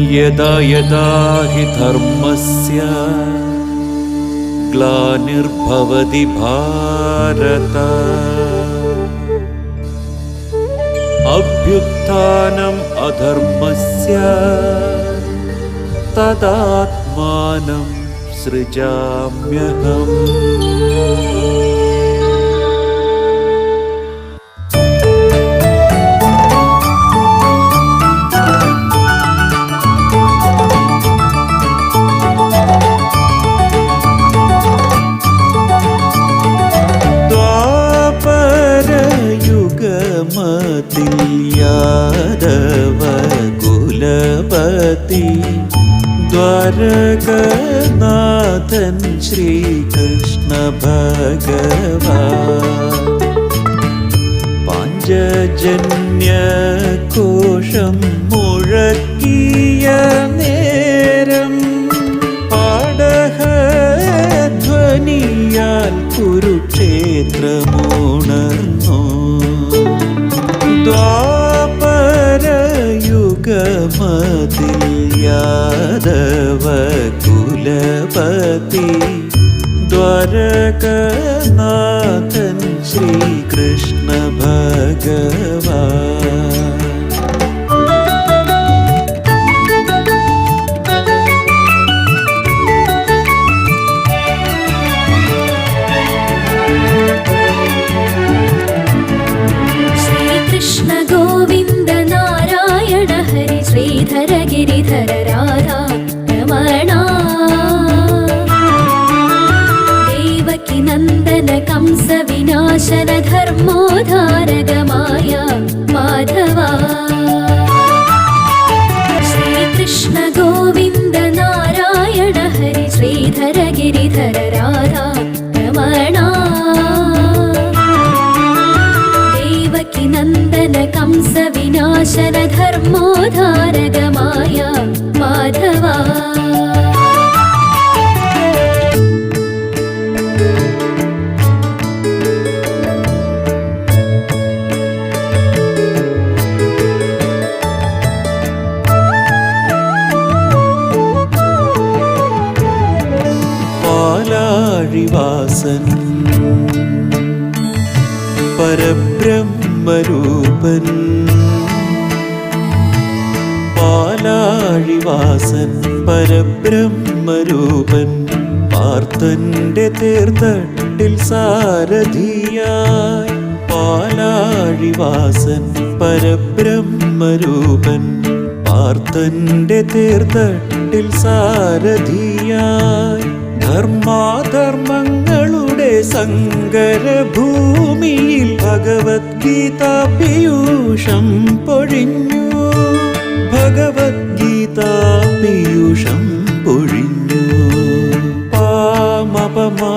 यदा यदा हि धर्मस्य ग्लानिर्भवति भारत। अभ्युत्थानम् अधर्मस्य तदात्मानं सृजाम्यहम् ദ്വാപരയുഗമതിൽ യാദവ കുലപതി ദ്വാരകനാഥൻ ശ്രീകൃഷ്ണ ഭഗവാൻ പാഞ്ചജന്യകോശം മുഴക്കിയ നേരം പാടഹധ്വനിയാൽ കുരുക്ഷേത്രമുണർന്നു. ദ്വാപരയുഗമതിൽ യാദവ കുലപതി ദ്വാരകനാഥൻ ശ്രീകൃഷ്ണ ഭഗവാൻ. നന്ദന കംസ വിനാശന ധർമ്മോധാരകമായ മാധവ ശ്രീകൃഷ്ണ ഗോവിന്ദ നാരായണ ഹരി ശ്രീധര ഗിരിധര രാധാ രമണ ദേവകി നന്ദന പരബ്രഹ്മരൂപൻ പാലാഴിവാസൻ പരബ്രഹ്മരൂപൻ പാർത്ഥന്റെ തീർത്ഥട്ടിൽ സാരഥിയായി പാലാഴിവാസൻ പരബ്രഹ്മരൂപൻ പാർത്ഥന്റെ തീർത്ഥട്ടിൽ സാരഥിയായി ധർമാധർമ്മങ്ങളുടെ സങ്കരഭൂമിയിൽ ഭഗവത്ഗീത പീയൂഷം പൊഴിഞ്ഞു ഭഗവത്ഗീത പീയൂഷം പൊഴിഞ്ഞു പാമപമാ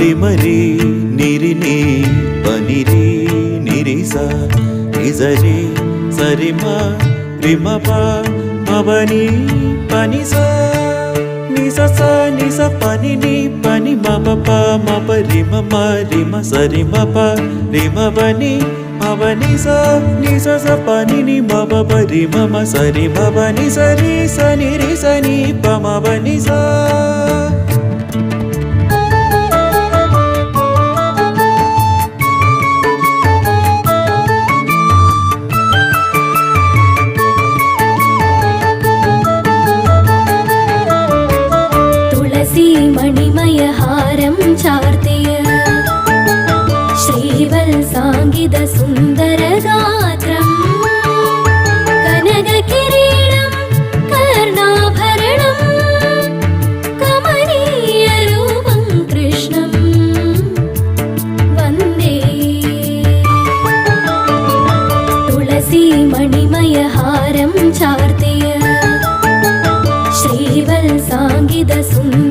രിമരി നിരിനി പനിരി നിരിസ നിസരി സരിമ റിമപ മവനി స ని స పని ని పని మమ ప మప రిమ మ రిమ స రిమ ప రిమ బని భవని స ని స స పని ని మమ ప రిమ మ స రి స ని బని సా. தேவல் சாங்கித சுந்த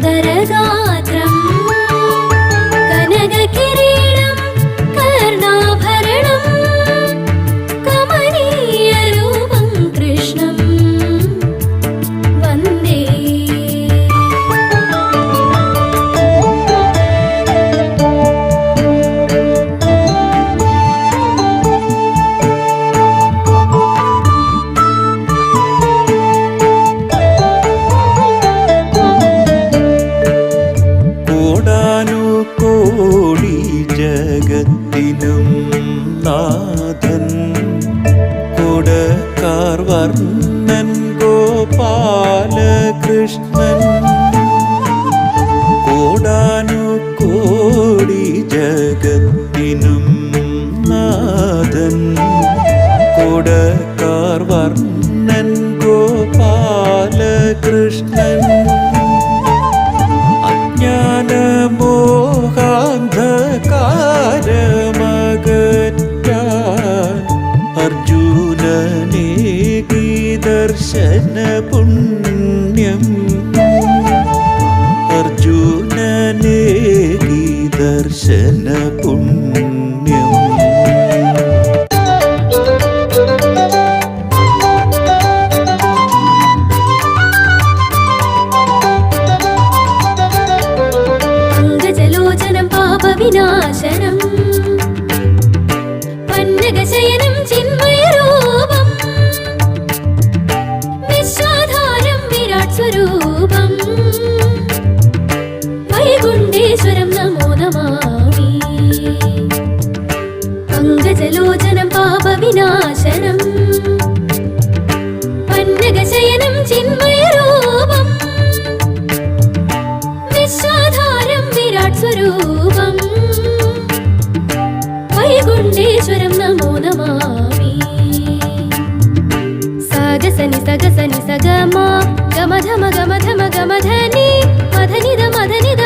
ഗോപാലകൃഷ്ണൻ കോടാനു കോടി ജഗത്തിനും നാഥൻ. കൊടക്കാർ വർണൻ ഗോപാലകൃഷ്ണൻ. അർജുനനേകി ദർശന പുണ്യം അർജുനനേകി ദർശന പുണ്യം. പങ്കജലോചനം श्वरं नमो नमामि सगसनि सगसनि सग सगमा गमधम गमधम गमधनि मधनि द